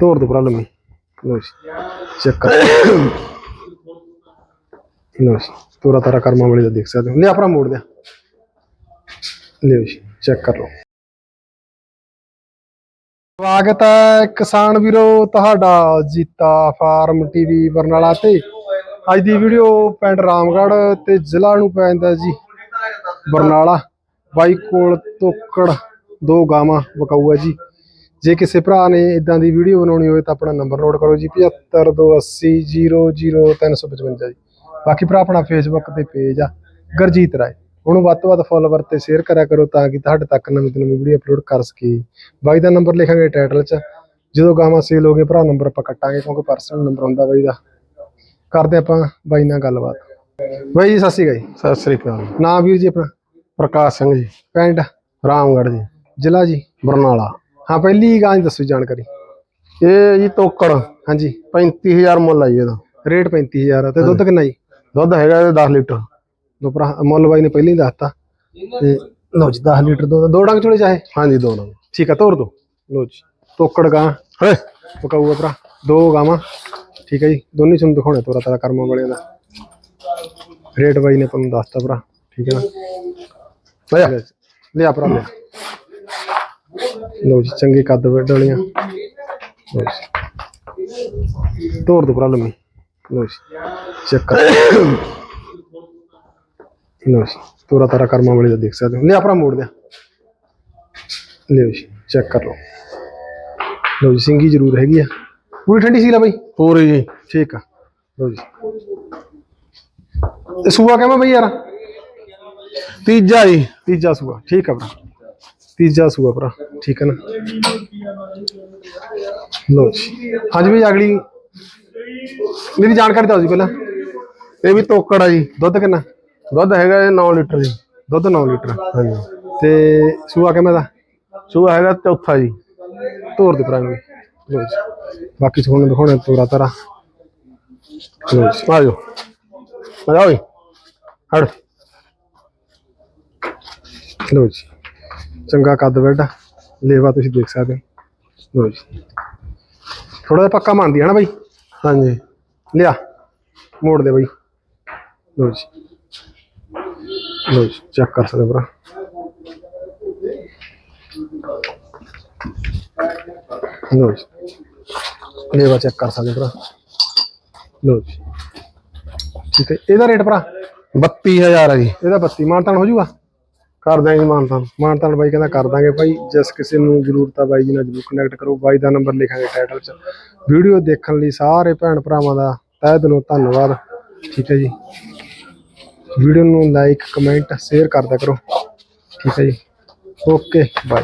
ਤੋੜ ਦੋ ਭਰਾ ਲੰਮੀ ਲੋ ਜੀ ਚੈੱਕ ਕਰ ਲੋ ਜੀ ਤੋਰਾ ਤਾਰਾ ਕਰਮਾਂ ਵਾਲੀ ਦਾ ਦੇਖ ਸਕਦੇ ਹੋ ਲੈ ਆਪਣਾ ਮੋੜ ਦਿਆ ਲਿਓ ਜੀ ਚੈੱਕ ਕਰ ਲਓ ਸਵਾਗਤ ਹੈ ਕਿਸਾਨ ਵੀਰੋ ਤੁਹਾਡਾ ਜੀਤਾ ਫਾਰਮ ਟੀਵੀ ਬਰਨਾਲਾ ਤੇ ਅੱਜ ਦੀ ਵੀਡੀਓ ਪਿੰਡ ਰਾਮਗੜ੍ਹ ਤੇ ਜ਼ਿਲ੍ਹਾ ਨੂੰ ਪੈਂਦਾ ਜੀ ਬਰਨਾਲਾ ਬਾਈ ਕੋਲ ਤੋਕੜ ਦੋ ਗਾਵਾਂ ਵਕਾਊ ਹੈ ਜੀ ਜੇ ਕਿਸੇ ਭਰਾ ਨੇ ਇਦਾਂ ਦੀ ਵੀਡੀਓ ਬਣਾਉਣੀ ਹੋਵੇ ਤਾਂ ਆਪਣਾ ਨੰਬਰ ਨੋਟ ਕਰੋ ਜੀ 7528000355 ਜੀ। ਬਾਕੀ ਭਰਾ ਆਪਣਾ ਫੇਸਬੁੱਕ ਤੇ ਪੇਜ ਆ ਗਰਜੀਤ ਰਾਏ। ਉਹਨੂੰ ਵੱਧ ਤੋਂ ਵੱਧ ਫੋਲੋਵਰ ਤੇ ਸ਼ੇਅਰ ਕਰਿਆ ਕਰੋ ਤਾਂ ਕਿ ਤੁਹਾਡੇ ਤੱਕ ਨਵੀਂ ਤੋਂ ਨਵੀਂ ਵੀਡੀਓ ਅਪਲੋਡ ਕਰ ਸਕੀਏ। ਬਾਈ ਦਾ ਨੰਬਰ ਲਿਖਾਂਗੇ ਟਾਈਟਲ 'ਚ। ਜਦੋਂ ਗਾਵਾਂ ਸੇਲ ਹੋ ਗਏ ਭਰਾ ਨੰਬਰ ਆਪਾਂ ਕੱਟਾਂਗੇ ਕਿਉਂਕਿ ਪਰਸਨਲ ਨੰਬਰ ਹੁੰਦਾ ਬਾਈ ਦਾ। ਕਰਦੇ ਆਪਾਂ ਬਾਈ ਨਾਲ ਗੱਲਬਾਤ। ਬਾਈ ਜੀ ਸਤਿ ਸ਼੍ਰੀ ਅਕਾਲ ਜੀ। ਸਤਿ ਸ੍ਰੀ ਅਕਾਲ। ਨਾਮ ਵੀਰ ਜੀ ਆਪਣਾ? ਪ੍ਰਕਾਸ਼ ਸਿੰਘ ਜੀ। ਪਿੰਡ? ਰਾਮਗੜ੍ਹ ਜੀ। ਜ਼ਿਲ੍ਹਾ ਜੀ? ਬਰਨਾਲਾ। ਹਾਂ ਪਹਿਲੀ ਗਾਂ ਦੀ ਦੱਸੋ ਜਾਣਕਾਰੀ। ਇਹ ਜੀ ਤੋਕੜ ਹਾਂਜੀ 35000 ਮੁੱਲ ਆਈ ਇਹਦਾ। ਰੇਟ 35000 ਤੇ ਦੁੱਧ ਕਿੰਨਾ ਜੀ? ਦੁੱਧ ਹੈਗਾ ਇਹ 10 ਲੀਟਰ। ਦੋ ਭਰਾ ਮੁੱਲ ਬਾਈ ਨੇ ਪਹਿਲਾਂ ਹੀ ਦੱਸਤਾ ਤੇ ਲਓ ਜੀ 10 ਲੀਟਰ ਦੁੱਧ। ਦੋ ਡੰਗ ਚੋਲੇ ਚਾਹੇ? ਹਾਂਜੀ ਦੋ ਨੰਬਰ ਠੀਕ ਆ ਤੋਰ ਦੋ। ਲਓ ਜੀ ਤੋਕੜ ਗਾਂ। ਹੈ ਪਕਾਊਗਾ ਭਰਾ। ਦੋ ਗਾਵਾਂ। ਠੀਕ ਹੈ ਜੀ ਦੋਨੇ ਤੁਹਾਨੂੰ ਦਿਖਾਉਣੇ ਤੋਰਾ ਤਾਰਾ ਕਰਮਾਂ ਵਾਲਿਆਂ ਦਾ। ਰੇਟ ਬਾਈ ਨੇ ਤੁਹਾਨੂੰ ਦੱਸਤਾ ਭਰਾ। ਠੀਕ ਹੈ ਨਾ? ਲਿਆ ਭਰਾ ਲਿਆ। ਲਓ ਜੀ ਚੰਗੇ ਕੱਦ ਵੱਡ ਵਾਲੀਆਂ ਲਓ ਜੀ। ਤੋਰ ਦੋ ਭਰਾ ਲੰਮੀ। ਲਓ ਜੀ ਚੈੱਕ ਕਰ। ਲਓ ਜੀ ਤੋਰਾ ਤਾਰਾ ਕਰਮਾਂ ਵਾਲੀ ਦਾ ਦੇਖ ਸਕਦੇ ਹੋ। ਲਿਆ ਭਰਾ ਮੋੜ ਦਿਆ ਲਿਓ ਜੀ ਚੈੱਕ ਕਰ ਲਓ। ਲਓ ਜੀ ਸਿੰਗੀ ਜ਼ਰੂਰ ਹੈਗੀ ਆ। ਪੂਰੀ ਠੰਡੀ ਸੀ ਲਾ ਬਾਈ? ਪੂਰੀ ਜੀ। ਠੀਕ ਆ। ਲਓ ਜੀ। ਇਹ ਸੂਆ ਕਿਵੇਂ ਬਈ ਯਾਰ? ਤੀਜਾ ਜੀ। ਤੀਜਾ ਸੂਆ। ਠੀਕ ਆ ਭਰਾ। ਤੀਜਾ ਸੂਆ ਭਰਾ, ਠੀਕ ਹੈ ਨਾ? ਲਓ ਜੀ। ਹਾਂਜੀ ਬਈ, ਅਗਲੀ। ਮੇਰੀ ਜਾਣਕਾਰੀ ਦਿਓ ਜੀ ਪਹਿਲਾਂ। ਇਹ ਵੀ ਤੋਕੜ ਆ ਜੀ। ਦੁੱਧ ਕਿੰਨਾ? ਦੁੱਧ ਹੈਗਾ ਇਹ 9 ਲੀਟਰ ਜੀ। ਦੁੱਧ 9 ਲੀਟਰ, ਹਾਂਜੀ। ਤੇ ਸੂਆ ਕਿਵੇਂ ਦਾ? ਸੂਆ ਹੈਗਾ ਚੌਥਾ ਜੀ। ਤੋਰ ਦੇ ਭਰਾ ਨੂੰ ਲਓ ਜੀ। ਬਾਕੀ ਤੁਹਾਨੂੰ ਦਿਖਾਉਣਾ ਤੋਰਾ ਤਾਰਾ। ਲਓ ਜੀ, ਆ ਜਾਓ। ਆ ਜਾਓ ਹੜ ਲਓ ਜੀ। ਚੰਗਾ ਕੱਦ ਬੈੱਡ ਲੇਵਾ ਤੁਸੀਂ ਦੇਖ ਸਕਦੇ ਹੋ। ਲਓ ਜੀ। ਥੋੜਾ ਜਿਹਾ ਪੱਕਾ ਮੰਨਦੀ ਹੈ ਨਾ ਬਾਈ? ਹਾਂਜੀ। ਲਿਆ। ਮੋੜ ਦੇ ਬਾਈ। ਲਓ ਜੀ। ਲਓ ਜੀ ਚੈੱਕ ਕਰ ਸਕਦੇ ਹੋ ਭਰਾ। ਲਓ ਜੀ। ਲੇਵਾ ਚੈੱਕ ਕਰ ਸਕਦੇ ਹੋ ਭਰਾ। ਲਓ ਜੀ। ਠੀਕ ਹੈ। ਇਹਦਾ ਰੇਟ ਭਰਾ? 32000 ਆ ਜੀ। ਇਹਦਾ 32 ਮਾਨਤਾਨ ਹੋ ਜਾਊਗਾ? ਕਰ ਦਾਂਗੇ ਮਾਨਤਾਨ। ਮਾਨਤਾਨ ਬਾਈ ਕਹਿੰਦਾ ਕਰ ਦਾਂਗੇ ਭਾਈ। ਜਿਸ ਕਿਸੇ ਨੂੰ ਜ਼ਰੂਰਤ ਆ ਬਾਈ ਜੀ ਨਾਲ ਜਰੂਰ ਕਨੈਕਟ ਕਰੋ। ਬਾਈ ਦਾ ਨੰਬਰ ਲਿਖਾਂਗੇ ਟਾਈਟਲ 'ਚ। ਵੀਡੀਓ ਦੇਖਣ ਲਈ ਸਾਰੇ ਭੈਣ ਭਰਾਵਾਂ ਦਾ ਤਹਿ ਦਿਲੋਂ ਧੰਨਵਾਦ। ਠੀਕ ਹੈ ਜੀ। ਵੀਡੀਓ ਨੂੰ ਲਾਈਕ ਕਮੈਂਟ ਸ਼ੇਅਰ ਕਰਦਾ ਕਰੋ। ਠੀਕ ਹੈ ਜੀ। Okay bye